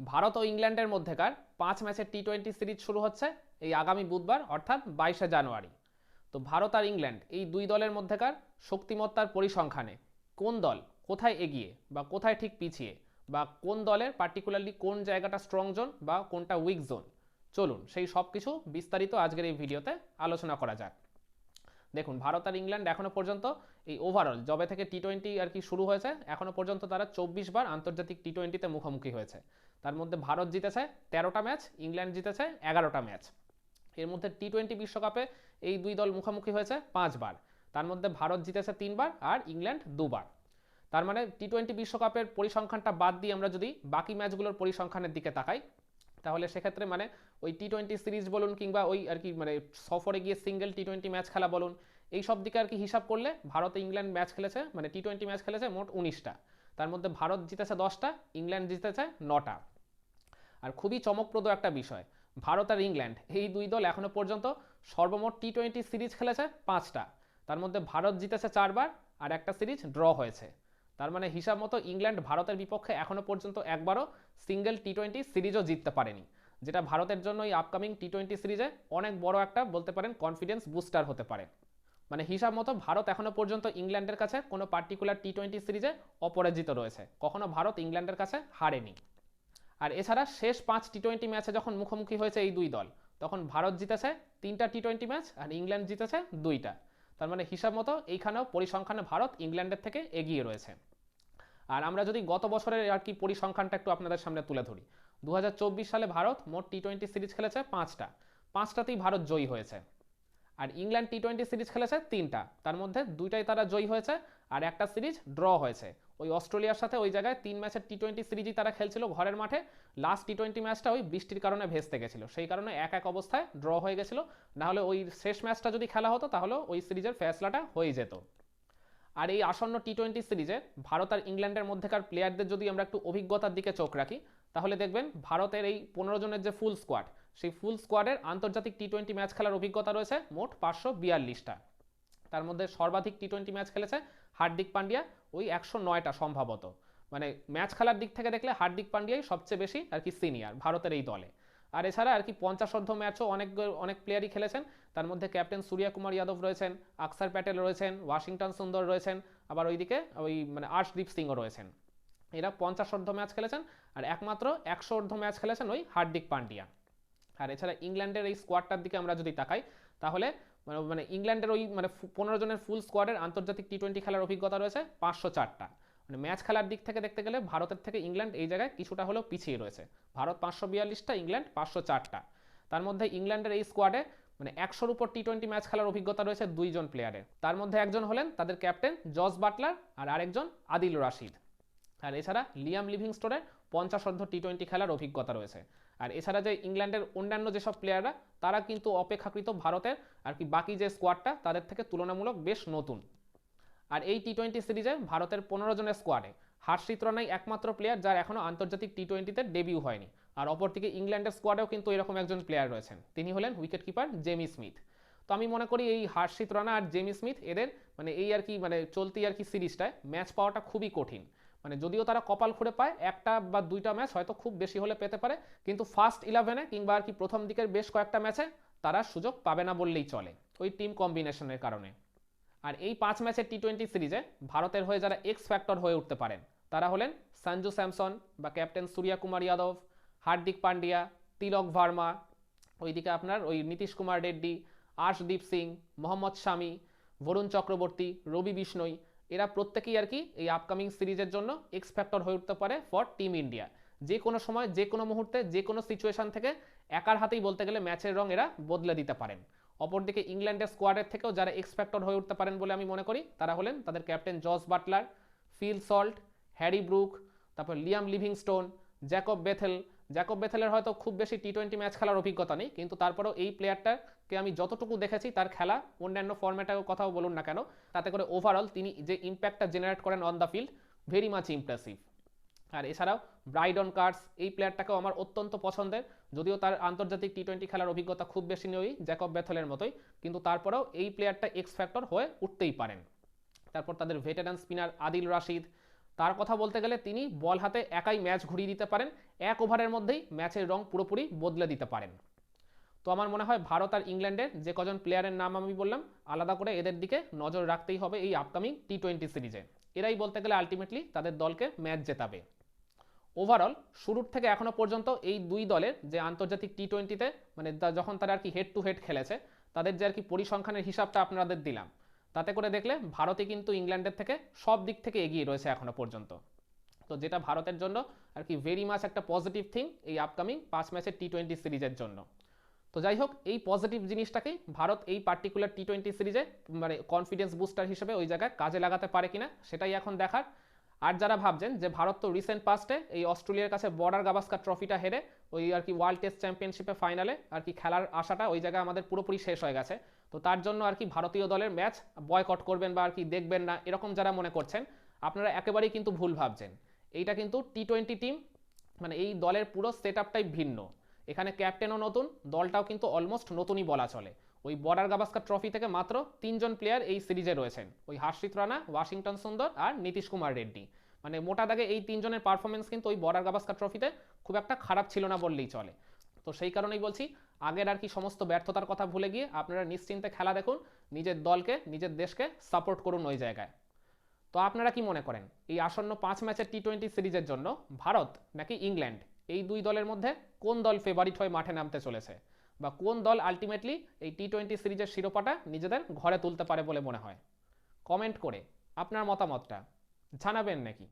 ভারত ও ইংল্যান্ডের মধ্যেকার পাঁচ ম্যাচের টি টোয়েন্টি সিরিজ শুরু হচ্ছে এই আগামী বুধবার, অর্থাৎ বাইশে জানুয়ারি। তো ভারত আর ইংল্যান্ড এই দুই দলের মধ্যেকার শক্তিমত্তার পরিসংখ্যানে কোন দল কোথায় এগিয়ে বা কোথায় ঠিক পিছিয়ে বা কোন দলের পার্টিকুলারলি কোন জায়গাটা স্ট্রং জোন বা কোনটা উইক জোন চলুন সেই সব কিছু বিস্তারিত আজকের এই ভিডিওতে আলোচনা করা যাক। দেখুন, ভারত আর ইংল্যান্ড এখনও পর্যন্ত এই ওভারঅল জবে থেকে টি টোয়েন্টি আর কি শুরু হয়েছে, এখনও পর্যন্ত তারা চব্বিশ বার আন্তর্জাতিক টি টোয়েন্টিতে মুখোমুখি হয়েছে। তার মধ্যে ভারত জিতেছে তেরোটা ম্যাচ ইংল্যান্ড জিতেছে এগারোটা ম্যাচ এর মধ্যে টি টোয়েন্টি বিশ্বকাপে এই দুই দল মুখোমুখি হয়েছে পাঁচবার তার মধ্যে ভারত জিতেছে তিনবার আর ইংল্যান্ড দুবার তার মানে টি টোয়েন্টি বিশ্বকাপের পরিসংখ্যানটা বাদ দিয়ে আমরা যদি বাকি ম্যাচগুলোর পরিসংখ্যানের দিকে তাকাই তাহলে সেক্ষেত্রে মানে ওই টি টোয়েন্টি সিরিজ বলুন কিংবা ওই আর কি মানে সফরে গিয়ে সিঙ্গেল টি টোয়েন্টি ম্যাচ খেলা বলুন, এই সব দিকে আর কি হিসাব করলে ভারত ইংল্যান্ড ম্যাচ খেলেছে মানে টি টোয়েন্টি ম্যাচ খেলেছে মোট উনিশটা। তার মধ্যে ভারত জিতেছে দশটা, ইংল্যান্ড জিতেছে নটা। আর খুবই চমকপ্রদ একটা বিষয়, ভারত আর ইংল্যান্ড, এই দুই দল এখনও পর্যন্ত সর্বমোট টি টোয়েন্টি সিরিজ খেলেছে পাঁচটা। তার মধ্যে ভারত জিতেছে চারবার, আর একটা সিরিজ ড্র হয়েছে। তার মানে হিসাব মতো ইংল্যান্ড ভারতের বিপক্ষে এখনও পর্যন্ত একবারও সিঙ্গেল টি টোয়েন্টি সিরিজও জিততে পারেনি। যেটা ভারতের জন্য এই আপকামিং টি টোয়েন্টি সিরিজে অনেক বড় একটা বলতে পারেন কনফিডেন্স বুস্টার হতে পারে। মানে হিসাব মতো ভারত এখনও পর্যন্ত ইংল্যান্ডের কাছে কোনো পার্টিকুলার টি টোয়েন্টি সিরিজে অপরাজিত রয়েছে। কখনো ভারত ইংল্যান্ডের কাছে হারেনি। আর এছাড়া শেষ পাঁচ টি টোয়েন্টি ম্যাচে যখন মুখোমুখি হয়েছে এই দুই দল, তখন ভারত জিতেছে তিনটা টি টোয়েন্টি ম্যাচ আর ইংল্যান্ড জিতেছে দুইটা। তার মানে হিসাব মতো এইখানেও পরিসংখ্যানে ভারত ইংল্যান্ডের থেকে এগিয়ে রয়েছে। আর আমরা যদি গত বছরের আর কি পরিসংখ্যানটা একটু আপনাদের সামনে তুলে ধরি দু হাজার চব্বিশ সালে ভারত মোট টি টোয়েন্টি সিরিজ খেলেছে পাঁচটা, পাঁচটাতেই ভারত জয়ী হয়েছে। আর ইংল্যান্ড টি টোয়েন্টি সিরিজ খেলেছে তিনটা। তার মধ্যে দুইটাই তারা জয়ী হয়েছে আর একটা সিরিজ ড্র হয়েছে। ওই অস্ট্রেলিয়ার সাথে ওই জায়গায় তিন ম্যাচের টি টোয়েন্টি সিরিজই তারা খেলছিল ঘরের মাঠে। লাস্ট টি টোয়েন্টি ম্যাচটা ওই বৃষ্টির কারণে ভেস্তে গেছিল। সেই কারণে এক এক অবস্থায় ড্র হয়ে গেছিল। নাহলে ওই শেষ ম্যাচটা যদি খেলা হতো তাহলে ওই সিরিজের ফেসলাটা হয়ে যেত। আর এই আসন্ন টি টোয়েন্টি সিরিজে ভারত আর ইংল্যান্ডের মধ্যেকার প্লেয়ারদের যদি আমরা একটু অভিজ্ঞতার দিকে চোখ রাখি, তাহলে দেখবেন ভারতের এই পনেরো জনের যে ফুল স্কোয়াড সেই ফুল স্কোয়াডের আন্তর্জাতিক টি টোয়েন্টি ম্যাচ খেলার অভিজ্ঞতা রয়েছে মোট পাঁচশো বিয়াল্লিশটা। তার মধ্যে সর্বাধিক টি টোয়েন্টি ম্যাচ খেলেছে হার্দিক পান্ডিয়া, ওই একশো নয়টা সম্ভবত। মানে ম্যাচ খেলার দিক থেকে দেখলে হার্দিক পান্ডিয়াই সবচেয়ে বেশি আর কি সিনিয়র ভারতের এই দলে। আর এছাড়া আর কি পঞ্চাশোর্ধ ম্যাচও অনেক অনেক প্লেয়ারই খেলেছেন। তার মধ্যে ক্যাপ্টেন সূর্যা কুমার যাদব রয়েছেন, আকসার প্যাটেল রয়েছেন, ওয়াশিংটন সুন্দর রয়েছেন, আবার ওইদিকে ওই মানে আর্শদীপ সিংও রয়েছেন। এরা পঞ্চাশোর্ধ ম্যাচ খেলেছেন আর একমাত্র একশো অর্ধ ম্যাচ খেলেছেন ওই হার্দিক পান্ডিয়া। আর এছাড়া ইংল্যান্ডের এই স্কোয়াডটার দিকে আমরা যদি তাকাই, তাহলে মানে মানে ইংল্যান্ডের ওই মানে পনেরো জনের ফুল স্কোয়াডের আন্তর্জাতিক টি টোয়েন্টি খেলার অভিজ্ঞতা রয়েছে পাঁচশো চারটা। মানে ম্যাচ খেলার দিক থেকে দেখতে গেলে ভারতের থেকে ইংল্যান্ড এই জায়গায় কিছুটা হলেও পিছিয়ে রয়েছে। ভারত পাঁচশো বিয়াল্লিশটা, ইংল্যান্ড পাঁচশো চারটা। তার মধ্যে ইংল্যান্ডের এই স্কোয়াডে মানে একশোর উপর টি টোয়েন্টি ম্যাচ খেলার অভিজ্ঞতা রয়েছে দুইজন প্লেয়ারের তার মধ্যে একজন হলেন তাদের ক্যাপ্টেন জস বাটলার আর আরেকজন আদিল রাশিদ। আর এছাড়া লিয়াম লিভিংস্টোনের পঞ্চাশ অর্ধ টি টোয়েন্টি খেলার অভিজ্ঞতা রয়েছে। আর এছাড়া যে ইংল্যান্ডের অন্যান্য যেসব প্লেয়াররা তারা কিন্তু অপেক্ষাকৃত ভারতের আর কি বাকি যে স্কোয়াডটা তাদের থেকে তুলনামূলক বেশ নতুন। আর এই টি টোয়েন্টি সিরিজে ভারতের পনেরো জনের স্কোয়াডে হার্ষিত রানাই একমাত্র প্লেয়ার যার এখনও আন্তর্জাতিক টি টোয়েন্টিতে ডেবিউ হয়নি। আর অপরদিকে ইংল্যান্ডের স্কোয়াডেও কিন্তু এরকম একজন প্লেয়ার রয়েছেন। তিনি হলেন উইকেট কিপার জেমি স্মিথ তো আমি মনে করি এই হার্ষিত রানা আর জেমি স্মিথ এদের মানে এই আর কি মানে চলতি আর কি সিরিজটায় ম্যাচ পাওয়াটা খুবই কঠিন। মানে যদিও তারা কপাল খুঁড়ে পায়, একটা বা দুইটা ম্যাচ হয়তো খুব বেশি হলে পেতে পারে, কিন্তু ফার্স্ট ইলেভেনে কিংবা আর কি প্রথম দিকের বেশ কয়েকটা ম্যাচে তারা সুযোগ পাবে না বললেই চলে, ওই টিম কম্বিনেশনের কারণে। আর এই পাঁচ ম্যাচের টি টোয়েন্টি সিরিজে ভারতের হয়ে যারা এক্স ফ্যাক্টর হয়ে উঠতে পারেন, তারা হলেন সঞ্জু স্যামসন বা ক্যাপ্টেন সূর্যা কুমার যাদব, হার্দিক পান্ডিয়া, তিলক ভার্মা, ওইদিকে আপনার ওই নীতিশ কুমার রেড্ডি আশদীপ সিং, মোহাম্মদ শামি, বরুণ চক্রবর্তী, রবি বিষ্ণই এরা প্রত্যেকেই আর কি এই আপকামিং সিরিজের জন্য এক্স ফ্যাক্টর হয়ে উঠতে পারে ফর টিম ইন্ডিয়া যে কোনো সময়, যে কোনো মুহূর্তে, যে কোনো সিচুয়েশন থেকে একার হাতেই বলতে গেলে ম্যাচের রং এরা বদলে দিতে পারেন। অপরদিকে ইংল্যান্ডের স্কোয়াডের থেকেও যারা এক্স ফ্যাক্টর হয়ে উঠতে পারেন বলে আমি মনে করি, তারা হলেন তাদের captain Jos Buttler Phil Salt Harry Brook তারপর Liam Livingstone Jacob Bethell Jacob বেথেলের হয়তো খুব বেশি টি টোয়েন্টি ম্যাচ খেলার অভিজ্ঞতা নেই, কিন্তু তারপরেও এই প্লেয়ারটাকে আমি যতটুকু দেখেছি, তার খেলা, অন্যান্য ফর্ম্যাটের কথাও বলুন না কেন, তাতে করে ওভারঅল তিনি যে ইম্প্যাক্টটা জেনারেট করেন on the field very much impressive আর এছাড়াও ব্রাইডন কার্স এই প্লেয়ারটাকেও আমার অত্যন্ত পছন্দের, যদিও তার আন্তর্জাতিক টি টোয়েন্টি খেলার অভিজ্ঞতা খুব বেশি নেই জ্যাকব বেথলের মতোই, কিন্তু তারপরেও এই প্লেয়ারটা এক্স ফ্যাক্টর হয়ে উঠতেই পারেন। তারপর তাদের ভেটেরান স্পিনার আদিল রাশিদ তার কথা বলতে গেলে তিনি বল হাতে একাই ম্যাচ ঘুরিয়ে দিতে পারেন, এক ওভারের মধ্যেই ম্যাচের রং পুরোপুরি বদলে দিতে পারেন। তো আমার মনে হয় ভারত আর ইংল্যান্ডের যে কজন প্লেয়ারের নাম আমি বললাম, আলাদা করে এদের দিকে নজর রাখতেই হবে এই আপকামিং টি টোয়েন্টি সিরিজে। এরাই বলতে গেলে আলটিমেটলি তাদের দলকে ম্যাচ জেতাবে। ওভারঅল শুরুর থেকে এখনও পর্যন্ত এই দুই দলের যে আন্তর্জাতিক টি টোয়েন্টিতে মানে যখন তারা আর কি হেড টু হেড খেলেছে, তাদের যে আর কি পরিসংখ্যানের হিসাবটা আপনাদের দিলাম তাতে করে দেখলে ভারতে কিন্তু ইংল্যান্ডের থেকে সব দিক থেকে এগিয়ে রয়েছে এখনও পর্যন্ত। তো যেটা ভারতের জন্য আর কি ভেরি মাচ একটা পজিটিভ থিং এই আপকামিং পাঁচ ম্যাচের টি টোয়েন্টি সিরিজের জন্য। তো যাই হোক, এই পজিটিভ জিনিসটাকেই ভারত এই পার্টিকুলার টি টোয়েন্টি সিরিজে মানে কনফিডেন্স বুস্টার হিসেবে ওই জায়গায় কাজে লাগাতে পারে কিনা সেটাই এখন দেখার। আর যারা ভাবছেন যে ভারত তো রিসেন্ট পাস্টে এই অস্ট্রেলিয়ার কাছে বর্ডার গাভাস্কার ট্রফিটা হেরে ওই আর কি ওয়ার্ল্ড টেস্ট চ্যাম্পিয়নশিপে ফাইনালে আর কি খেলার আশাটা ওই জায়গায় আমাদের পুরোপুরি শেষ হয়ে গেছে। তো তার জন্য আর কি ভারতীয় দলের ম্যাচ বয়কট করবেন বা আর কি দেখবেন না, এরকম যারা মনে করছেন, আপনারা একেবারেই কিন্তু ভুল ভাবছেন। এইটা কিন্তু টি টোয়েন্টি টিম মানে এই দলের পুরো সেট আপটাই ভিন্ন। এখানে ক্যাপ্টেনও নতুন, দলটাও কিন্তু অলমোস্ট নতুনই বলা চলে। ওই বর্ডার গাভাস্কার ট্রফি থেকে মাত্র তিনজন প্লেয়ার এই সিরিজে রয়েছেন। ওই হার্ষিত রানা, ওয়াশিংটন সুন্দর আর নীতিশ কুমার রেড্ডি। মানে মোটা দাগে এই তিনজনের পারফরমেন্স কিন্তু ওই বর্ডার গাভাস্কার ট্রফিতে খুব একটা খারাপ ছিল না বললেই চলে। তো সেই কারণেই বলছি, আগের আর কি সমস্ত ব্যর্থতার কথা ভুলে গিয়ে আপনারা নিশ্চিন্তে খেলা দেখুন, নিজের দলকে, নিজের দেশকে সাপোর্ট করুন ওই জায়গায়। তো আপনারা কি মনে করেন, এই আসন্ন পাঁচ ম্যাচের টি টোয়েন্টি সিরিজের জন্য ভারত নাকি ইংল্যান্ড, এই দুই দলের মধ্যে কোন দল ফেভারিট হয়ে মাঠে নামতে চলেছে? বা কোন দল আলটিমেটলি এই টি টোয়েন্টি সিরিজের শিরোপাটা নিজেদের ঘরে তুলতে পারে বলে মনে হয়? কমেন্ট করে আপনার মতামতটা জানাবেন নাকি?